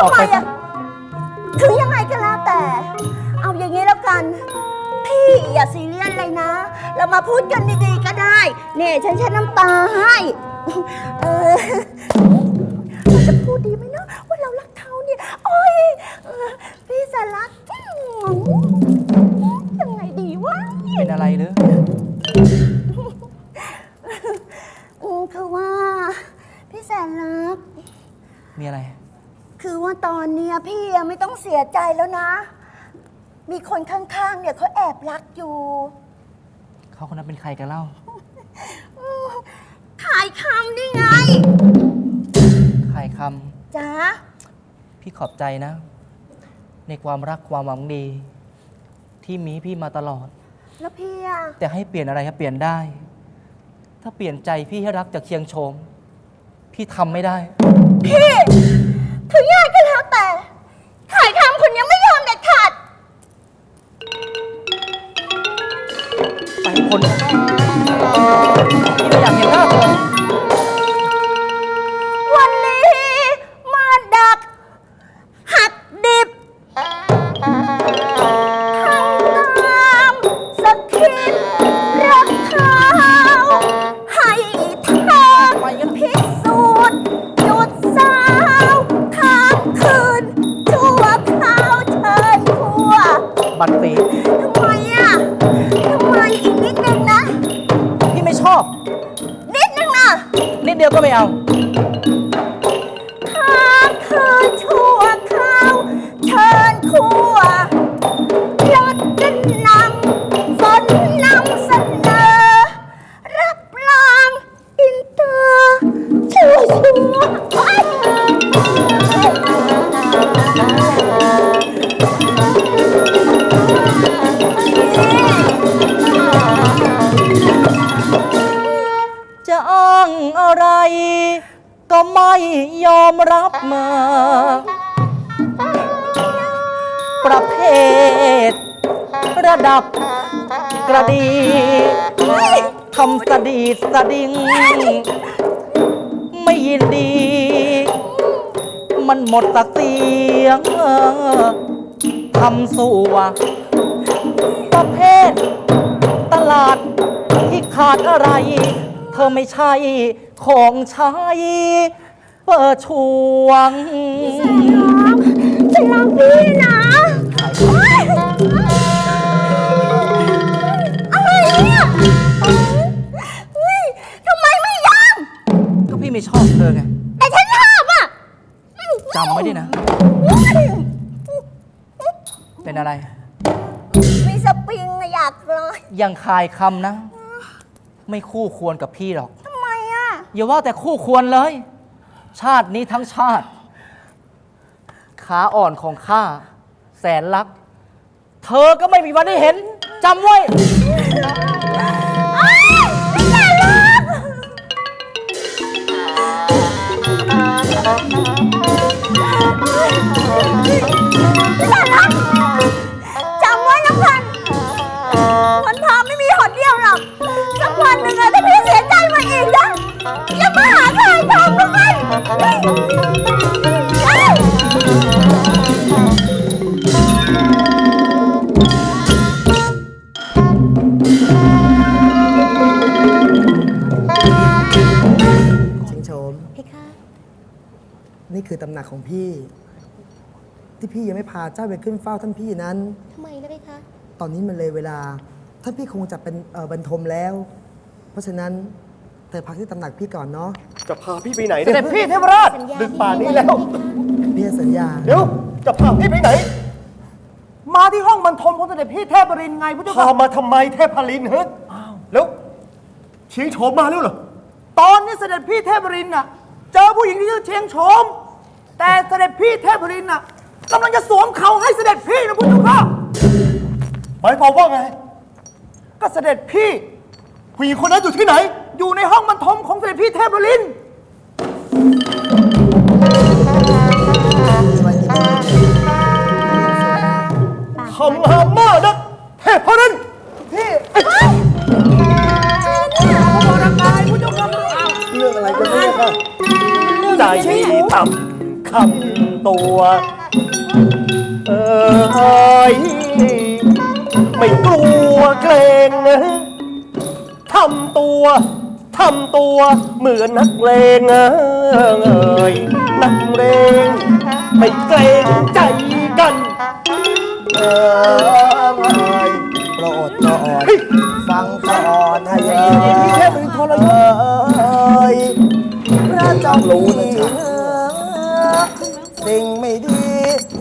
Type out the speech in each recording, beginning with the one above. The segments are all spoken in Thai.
ทำไมไปอะถึงยังไงก็แล้วแต่ เอาอย่างนี้แล้วกัน พี่อย่าซีเรียสเลยนะ เรามาพูดกันดีๆก็ได้ เนี่ยฉันใช้น้ำตาให้ เออเราจะพูดดีไหมเนาะว่าเรารักเขาเนี่ย โอ้ยเออพี่สารักยังไงดีวะ เป็นอะไรหรืออืมคือว่า พี่แสนรัก มีอะไร คือว่าตอนเนี้ยพี่ยังไม่ต้องเสียใจแล้วนะ มีคนข้างๆ เนี่ยเขาแอบรักอยู่เขาคนนั้นเป็นใครกันเล่าขายคำนี่ไงใครคจ๊ะำพี่ขอบใจนะ ในความรักความหวังดี ที่มีให้พี่มาตลอด แล้วพี่อะแต่ให้เปลี่ยนอะไรครับเปลี่ยนได้ ถ้าเปลี่ยนใจพี่ให้รักจากเคียงโฉมพี่ทำไม่ได้ พี่ ถึงยังไง เดียวก็ไม่เอา อะไร ก็ไม่ยอมรับมา ประเภท ระดับกระดีทำสดีดสดิง ไม่ยินดี มันหมดศักดิ์เสียงทำสัวประเภท ตลาดที่ขาดอะไร เธอไม่ใช่ ของใช้เปิดช่วง ฉันรักพี่นะเฮ้ยอะไรเนี่ยเฮ้ยทำไมไม่ยอมก็พี่ไม่ชอบเธอไงแต่ฉันชอบอะจำไว้ด้วยนะเป็นอะไร มีสปริงอะอยากเลยยังคายคำนะ ไม่คู่ควรกับพี่หรอกทำไม อย่าว่าแต่คู่ควรเลย ชาตินี้ทั้งชาติ ขาอ่อนของข้า แสนรัก เธอก็ไม่มีวันได้เห็นจำไว้อ้าวไม่อยากรัก พันชิงโฉมพี่คะนี่คือตำหนักของพี่ ที่พี่ยังไม่พาเจ้าไปขึ้นเฝ้าท่านพี่นั้น ทำไมนะพี่คะ ตอนนี้มันเลยเวลา ท่านพี่คงจะเป็นเอ่อบรรทมแล้ว เพราะฉะนั้น เธอพักที่ตำหนักพี่ก่อนเนาะจะพาพี่ไปไหนเสเนี่ยด็จพี่เทพราชสัญญาดึกป่านนี้แล้ว พี่ให้สัญญา เดี๋ยวจะพาพี่ไปไหน มาที่ห้องบรรทมของเสด็จพี่เทพบรินทร์ไงพุทธพาเจ้ามาทำไมเทพลินเฮ้ยแล้วเชียงโฉมมาแล้วเหรอ ตอนนี้เสด็จพี่เทพบรินทร์น่ะเจอผู้หญิงที่ชื่อเชียงโฉม แต่เสด็จพี่เทพบรินทร์น่ะกำลังจะสวมเขาให้เสด็จพี่นะพุทธเจ้าหมายความว่าไง ก็เสด็จพี่ ผู้หญิงคนนั้นอยู่ที่ไหน อยู่ในห้องบรรทมของเสด็จพี่เทพบรินทร์วันนี้ทำงานมากนะเทพลินพี่พวรกายพุทธเจ้าค่ะเรื่องอะไรกันเนี่ยค่ะใจต่ำคำตัว เอยไม่กลัวเกรงนะทำตัว ทำตัวเหมือนนักเลงเอยนักเลงไม่เกรงใจกันเออเอ้ยโปรดก่อนฟังก่อนให้เย็นพี่เทพบรินทรเอ้ยพระเจ้ารู้นะจ๊ะสิ่งไม่ดี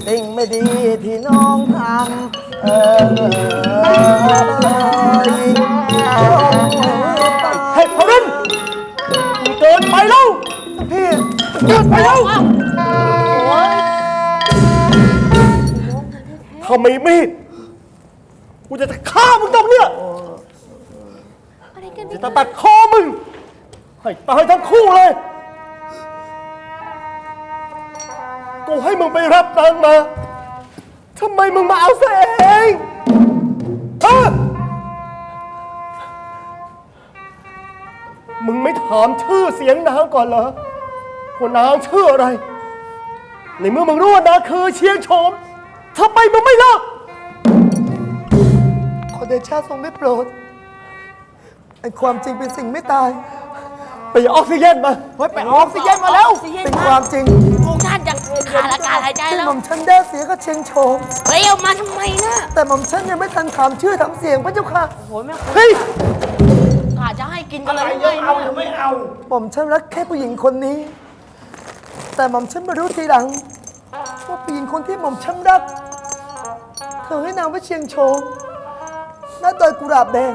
สิ่งไม่ดีที่น้องทำเออเอ้ย เฮ้ยพรินเกินไปแล้วพี่เกินไปแล้วทำไมมีดกูจะฆ่ามึงตรงเนี้ยอะไรกันจะเนี่ยตัดคอมึงให้ตายทั้งคู่เลย กูให้มึงไปรับตังค์มาทำไมมึงมาเอาซะเองฮะ มึงไม่ถามชื่อเสียงนางก่อนเหรอว่านางชื่ออะไร ในเมื่อมึงรู้ว่านางคือเชียงโฉมทำไมมึงไม่เลิกขอเดชะทรงได้โปรดไอ้ความจริงเป็นสิ่งไม่ตาย ไปเอาออกซิเจนมาเฮ้ยไปเอาออกซิเจนมาแล้วเป็นความจริงองค์ท่านจะขาดอากาศหายใจที่แล้หวม่อมฉันได้เสียก็เชียงโฉมเฮ้ยเอามาทำไมนะแต่หม่อมฉันยังไม่ทันถามชื่อถามเสียงพระเจ้าค่ะโอ้ยแม่เฮ้ยขาจะให้กินกันเลยหรือไงเนี่ยหม่อมฉันรักแค่ผู้หญิงคนนี้ แต่หม่อมฉันมารู้ทีหลังว่าผู้หญิงคนที่หม่อมฉันรัก เธอให้นามว่าเชียงโฉมหน้าดอยกุหลาบแดง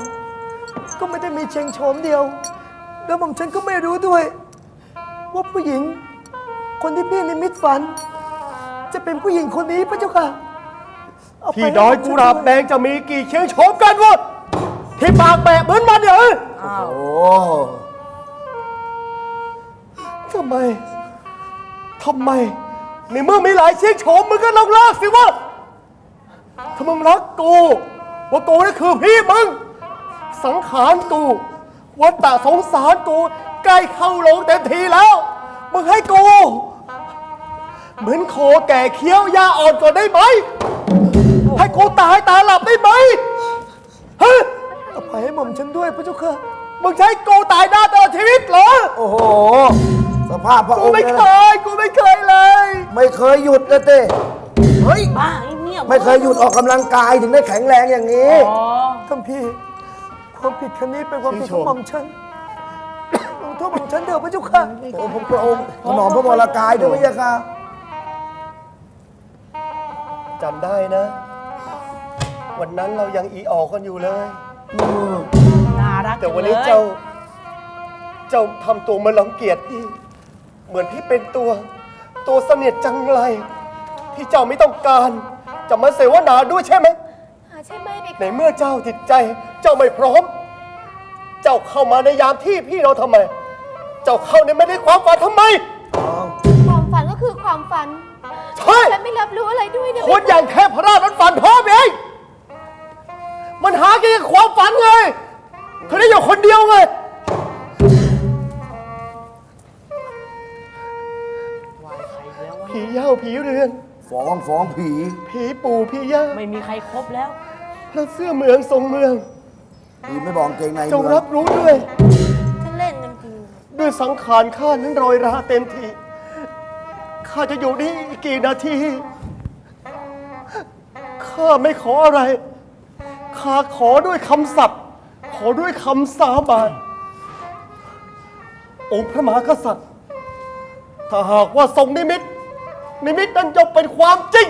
ก็ไม่ได้มีเชียงโฉมเดียว แล้วหม่อมฉันก็ไม่รู้ด้วย ว่าผู้หญิง คนที่พี่นิมิตฝัน จะเป็นผู้หญิงคนนี้พระเจ้าค่ะเาไปที่ดอยกุหลาบแดงจะมีกี่เชียงโฉมกันวะที่ปากแปะเหมือนมันเนี่ยเอ้ย โอ้ทำไม ทำไม ในเมื่อมีหลายเชียงโฉมมึงก็ลองเลิกสิวะถ้ามึงรักกูว่ากูนี่คือพี่มึง สังขารกูวัฏฏะสงสารกูใกล้เข้าลงเต็มทีแล้ว มึงให้กู เหมือนโคแก่เคี้ยวยาอ่อนก่อนได้ไหม ให้กูตายตาหลับได้ไหมเฮ้ยอภัยให้หม่อมฉันด้วยพระเจ้าค่ะ มึงใช้กูตายหน้าตลอดชีวิตเหรอ โอ้โห สภาพพระกูองค์ไม่เนี่ยเคนะยกูไม่เคยเลย ไม่เคยหยุดเลยเต้เฮ้ย บ้าไอ้เนี่ยไม่เคยหยุดออกกำลังกายถึงได้แข็งแรงอย่างนี้ ท่านพี่ ความผิดครั้งนี้เป็นความผิดของหม่อมฉันลงโทษหม่อมฉันเถอะพระเจ้าค่ะ โอ้พระองค์ถนอมพระวรกายด้วยพระยาค่ะจำได้นะ วันนั้นเรายังอีออกกันอยู่เลยน่า รักแต่วันนี้เจ้า เจ้าทำตัวเหมาลังเกียจพี่เหมือนพี่เป็นตัว ตัวเสนียดจังไร ที่เจ้าไม่ต้องการ จะมาเสวนาด้วยใช่ไหมใช่ไหมเด็กในเมื่อเจ้าจิตใจเจ้าไม่พร้อม เจ้าเข้ามาในยามที่พี่เราทำไม เจ้าเข้าในไม่ได้ความฝันทำไม ความฝันก็คือความฝันใช่ ฉันไม่รับรู้อะไรด้วยนะคนอย่างแค่พระราชมันฝันพร้อมเอง มันหากินกับความฝันไง เธอได้อยู่คนเดียวไงผีเหย้าผีเรือน ฟ้องฟ้องผี ผีปู่ผีย่าไม่มีใครครบแล้ว พระเสื้อเมืองทรงเมือง ผีไม่บอกเกงในจงเมืองรับรู้ด้วยจะเล่นกันจริงด้วยสังขารข้านั้นโรยราเต็มทีข้าจะอยู่นี่อีกกี่นาที ข้าไม่ขออะไร ข้าขอด้วยคำสัตย์ข อด้วยคำสาบานองค์พระมหากษัตริย์ ถ้าหากว่าทรงนิมิต นิมิตนั้นจะเป็นความจริง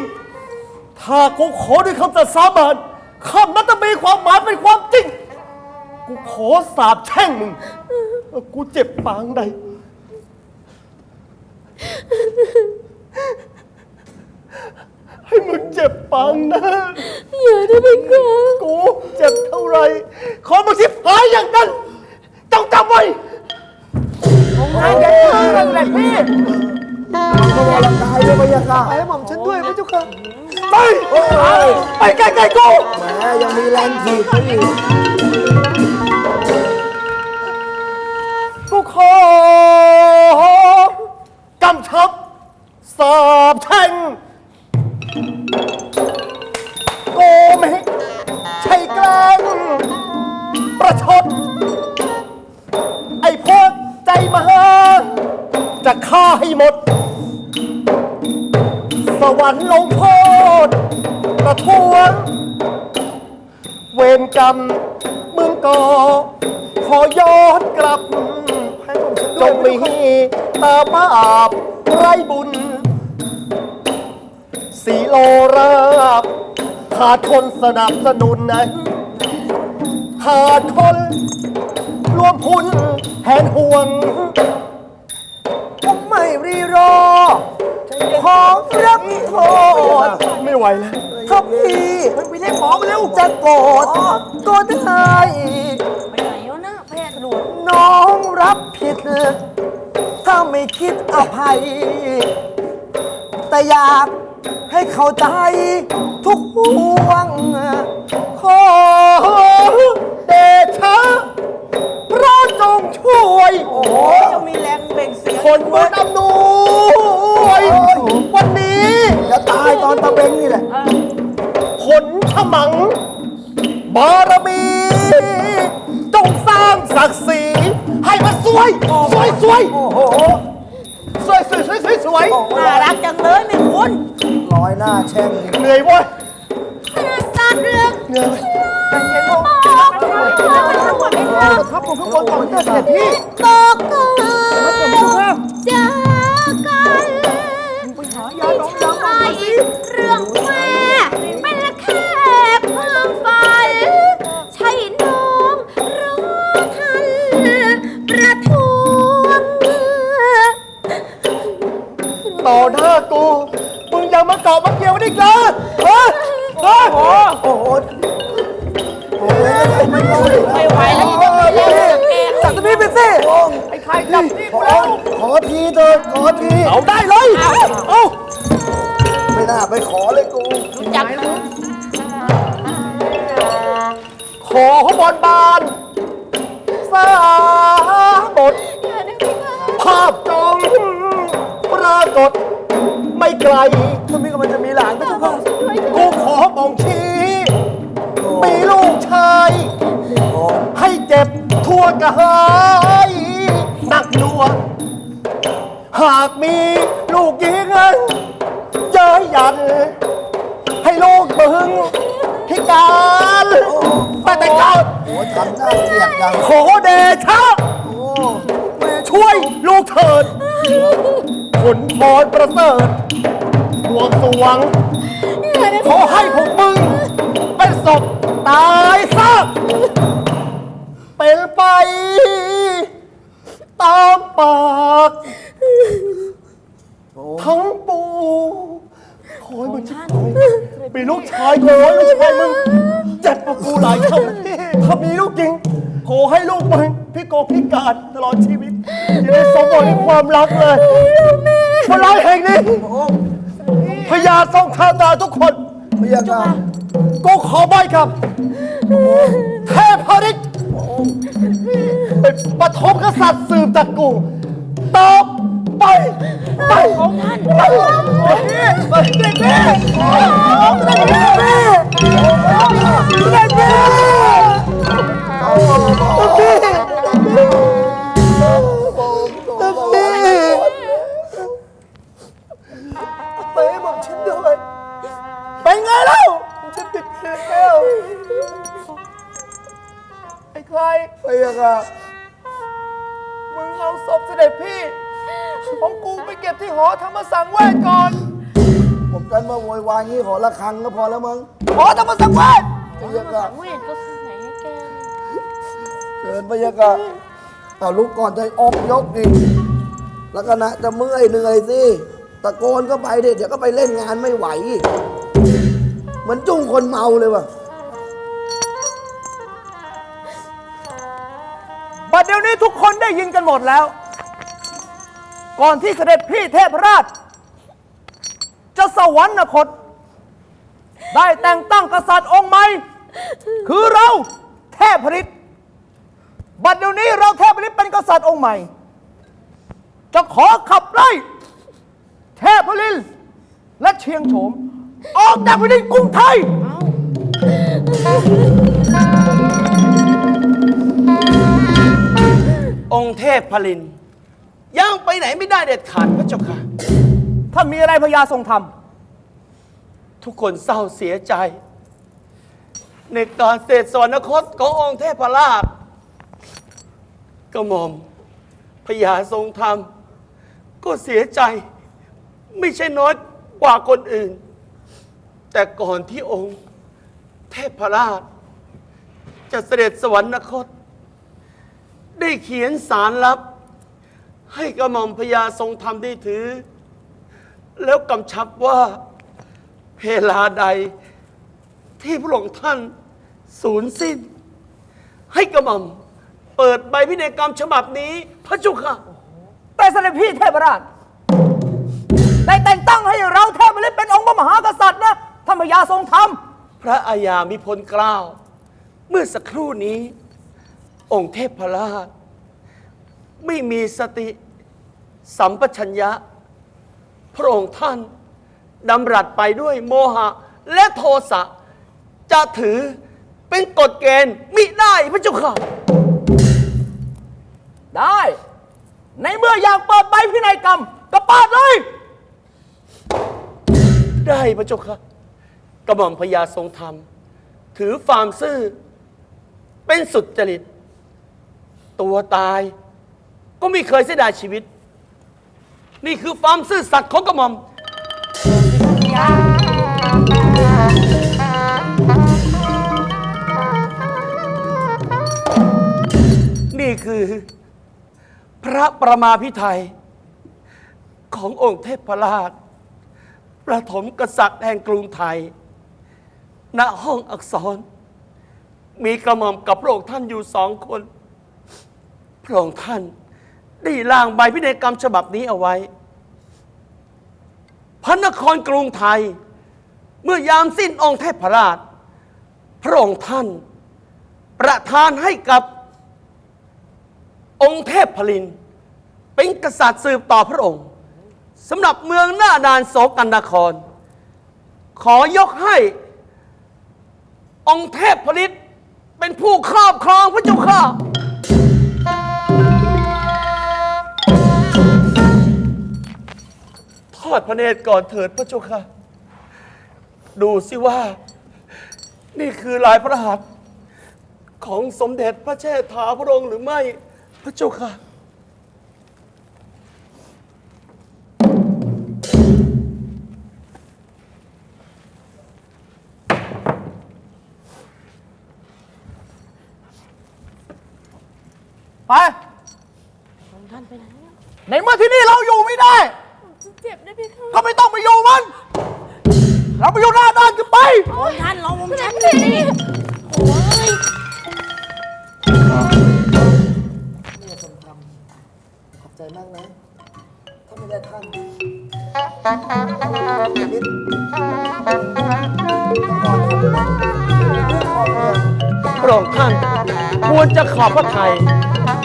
ถ้ากูขอด้วยคำสัตย์สาบานคำนั้นจะมีความหมายเป็นความจริง กูขอสาบแช่งมึงกูเจ็บปางใด ให้มึงเจ็บปางนะ อย่าได้ไหมคะกูเจ็บเท่าไหรขอมึงสิหายอย่างนั้นจงจำไว้งานยันมือนั่นแหละพี่พระวรกายด้วยพระยาค่ะอภัยให้หม่อมฉันด้วยพระเจ้าค่ะ ไป ไปใกล้ๆกูแหมยังมีแรงถีบเขาอีกกูขอกำชับสา บแช่ง โกม่ใช่แกล้งประชด ไอ้พวกใจมหา จะฆ่าให้หมด สวรรค์ลงโทษประท้วง เวรกรรมมึงก็ขอย้อนกลับ ให้ผมฉันจด้วยงมีตาบาปไรบุญ สีโลราบ ขาดคนสนับสนุนนะ ขาดคนรวมพุนแหนห่วงผมไม่รีรอ ขอรับโทษไม่ไหวแล้วถ้าพี่ไปเรียกหมอมาเร็วจะโกรธก็ได้ไปไหนวะนะแพทย์ด่วนน้องรับผิด ถ้าไม่คิดอภัย แต่อยาก ให้เข้าใจทุกห่วง ขอเดชะพระจงช่วย โอ้โหจะมีแรงเบ่งเสียงคนเมืองอำนวยวันนี้จะตายตอนตะเบงนี่แหละผลฉมัง บารมี จงสร้างศักดิ์ศรีให้มันสวย สวยสวยโอ้โห สวยสวยสวยสวยสวยน่ารักจังเลยไม่คุณลอยหน้าแช่งนี่เหนื่อยเว้ยสัตว์เลือกเหนื่อยบอกใครว่ามันทั้งหมดไม่ทครับผมข้างบนก่อนเสด็จพี่ำบอกกันเจอกันไม่ใช่เรื่องแม่ อหน้ากู มึงยังมาเกาะมาเกี่ยวได้อีกเหรอเฮ้ยเฮ้ยโอ้โห โอ้ยไม่รู้เลยไม่ไหวแล้วนี่ต้องไปเล่นกับแกจับตัวนี้ไปสิไอ้ใครจับนี่ขกูอแล้วขอทีเถอะขอทีเอาได้เลยเอาไม่น่าไปขอเลยกูรู้จักนะขอบอลบานสาบทภาพจง ปรากฏ ไม่ไกลมันมีกำลังจะมีหลานก็กคนกูขอบ่งชี้มีลูกชาย ให้เจ็บทั่วกายหนักหน่วงหากมีลูกหญิงเย้ยหยัน ให้ลูกมึงพิการแต่แต่เจ้าโอ้ทำหน้าเกลียดจังขอเดชะช่วยลูกเถิด ผลพรประเสริฐดวงสวง ขอให้พวกมึง เป็นศพตายซะเป็นไป ตามปาก ทั้งปูขอให้มึงชิบหายมีลูกชายขอให้ลูกชายมึงเจ็บกว่ากูหลายเท่าถ้ามีลูกจริง ขอให้ลูกมึงพี่โกพิการตลอดชีวิตจะได้สมหวังในความรักเลยพลายแห่งนี้พญาทรงทาตาทุกคนไม่อยากจะกูขอใบครับเทพฤทธิ์เป็นปฐมกษัตริย์สืบตระกูลตอบไปไปของท่านไปไปเด็กแยวายงี้ขอละครังก็พอแล้วมึงหอธรรมสังเวชไม่อยากจะเวทก็ไหนแกเกินไม่อยากจะเอาลุกก่อนจะออกยกอีกแล้วก็นะจะเมื่อยเหนื่อยสิตะโกนก็ไปเด็เดี๋ยวก็ไปเล่นงานไม่ไหวอีกเหมือนจุ้งคนเมาเลยว่ะบัดเดี๋ยวนี้ทุกคนได้ยินกันหมดแล้ว ก่อนที่เสด็จพี่เทพราช จะสวรรคต ได้แต่งตั้งกษัตริย์องค์ใหม่ คือเราเทพฤทธิ์บัดเดี๋ยวนี้เราเทพฤทธิ์เป็นกษัตริย์องค์ใหม่ จะขอขับไล่เทพฤทธิ์เชียงโฉม ออกจากแผ่นดินกรุงไทย องค์เทพพลิน ย่างไปไหนไม่ได้เด็ดขาดพระเจ้าค่ะ ถ้ามีอะไรพญาทรงท ทุกคนเศร้าเสียใจ ในการเสด็จสวรรคตขององค์เทพราชกระหม่อมพญาทรงธรรม ก็เสียใจไม่ใช่น้อยกว่าคนอื่น แต่ก่อนที่องค์เทพราช จะเสด็จสวรรคต ได้เขียนสารลับ ให้กระหม่อมพญาทรงธรรมได้ถือ แล้วกำชับว่า ลาใด ที่พระองค์ท่านสูญสิ้น ให้กระหม่อมเปิดใบพินัยกรรมฉบับนี้ พระเจุค่ะำแต่เสด็จพี่เทพราชได้แต่งตั้งให้เราเทพมฤตเป็นองค์พระมหากษัตริย์นะท่านพญาทรงธรรม พระอาญามิพลเกล้าวเมื่อสักครู่นี้ องค์เทพราช ไม่มีสติสัมปชัญญะ พระองค์ท่าน ดำรัสไปด้วยโมหะ และโทสะจะถือเป็นกฎเกณฑ์มิได้พระเจ้าค่ะ ได้ ในเมื่ออยากเปิดใบพินัยกรรมก็เปิดเลย ได้พระเจ้าค่ะกระหม่อมพญาทรงธรรม ถือฟาร์มซื่อ เป็นสุดจริต ตัวตาย ก็ไม่เคยเสียดายชีวิต นี่คือฟาร์มซื่อสัตย์ของกระหม่อม นี่คือ พระประมาพิไทย ขององค์เทพราช ประถมกษัตริย์แห่งกรุงไทย ณห้องอักษร มีกระหม่อมกับพระองค์ท่านอยู่สองคน พระองค์ท่านได้ล่างใบพินัยกรรมฉบับนี้เอาไว้ พระนครกรุงไทย เมื่อยามสิ้นองค์เทพราช พระองค์ท่าน ประทานให้กับองค์เทพพลิน เป็นกษัตริย์สืบต่อพระองค์สำหรับเมืองหน้าดานโสกันนคร ขอยกให้องค์เทพผลิตเป็นผู้ครอบครองพระเจ้าค่ะ ทอดพระเนตรก่อนเถิดพระเจ้าค่ะ ดูสิว่า นี่คือลายพระหัตถ์ของสมเด็จพระเชษฐาพระองค์หรือไม่พระเจ้าค่ะ ไปในเมื่อที่นี่เราอยู่ไม่ได้ เจ็บนะพี่คะก็ไม่ต้องไปอยู่มัน เราไปอยู่หน้าด้านกันไปท่านรอผมฉันพี่โอ้ยขอบใจมากนะ ถ้าไม่ได้ท่านชีวิตนอนอยู่บ้านเรื่องของเมืองพระองค์ท่าน ควรจะขอบพระทัย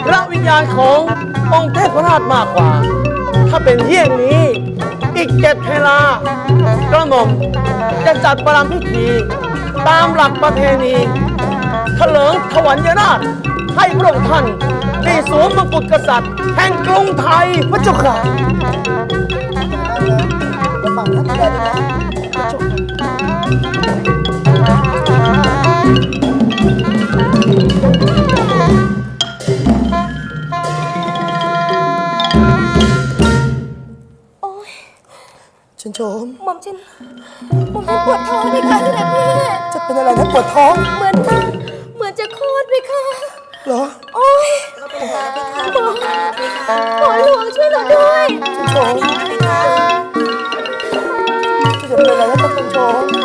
พระวิญญาณขององค์เทพราชมากกว่า ถ้าเป็นเยี่ยงนี้ อีกเจ็ดเวลากระหม่อมจะจัดประรำพิธีตามหลักประเพณีเถลิงถวัญยราชให้พระองค์ท่านได้สวมมงกุฎกษัตริย์ แห่งกรุงไทยพระเจ้าค่ะแล้วฝั่งท่านแกด้วยนะโฉันโฉมหม่อมฉันหม่อมฉันปวดท้องพี่คะเสด็จพี่จะเป็นอะไรนะปวดท้องเหมือนเหมือนจะคลอดพี่คะเหรอ โอ้ยหมอหมอหลวงช่วยเราด้วย ฉันโฉมจะเป็นอะไรนะฉันโฉม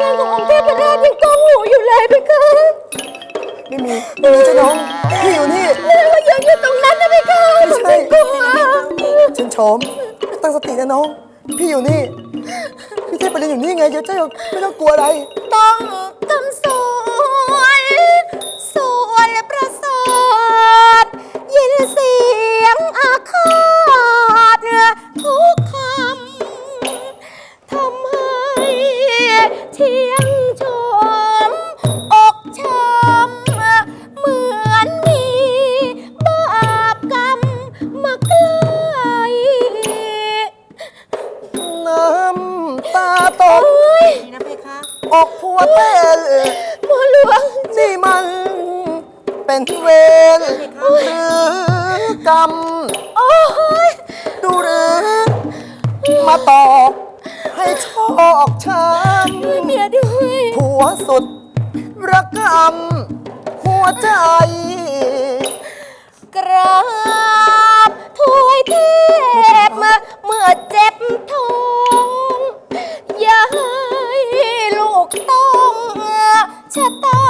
ใจขององค์เทพราชยังต้องหูอยู่เลยเพคะไม่มีไม่มีเจ้าน้องพี่อยู่นี่ เรื่องมันยังอยู่ตรงนั้นนะเพคะไม่ใช่ ฉันกลัวฉันชฉมตั้งสตินะน้อง พี่อยู่นี่ พี่เทพประเนอยู่นี่ไงเดี๋ยเจ้าไม่ต้องกลัวอะไร นหรือกรรมดูหรือ มาตอกให้ชอกช้ช่เมียด้วยผัวสุดระกำหัวใจ กราบถวยเทพมาเมื่อเจ็บท้องอย่าให้ลูกต้องชะตา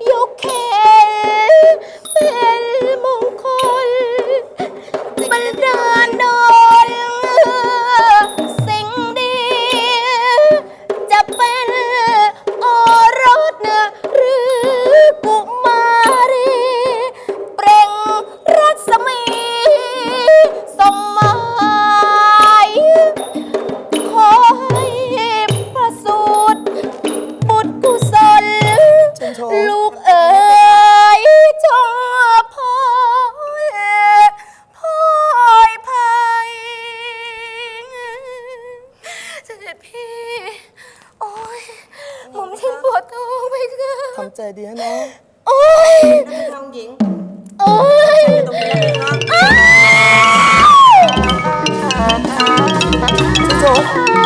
ทำใจดีใน้องโอ๊ยน้องหญิงโอ๊ยตรงนี้นะครับโจ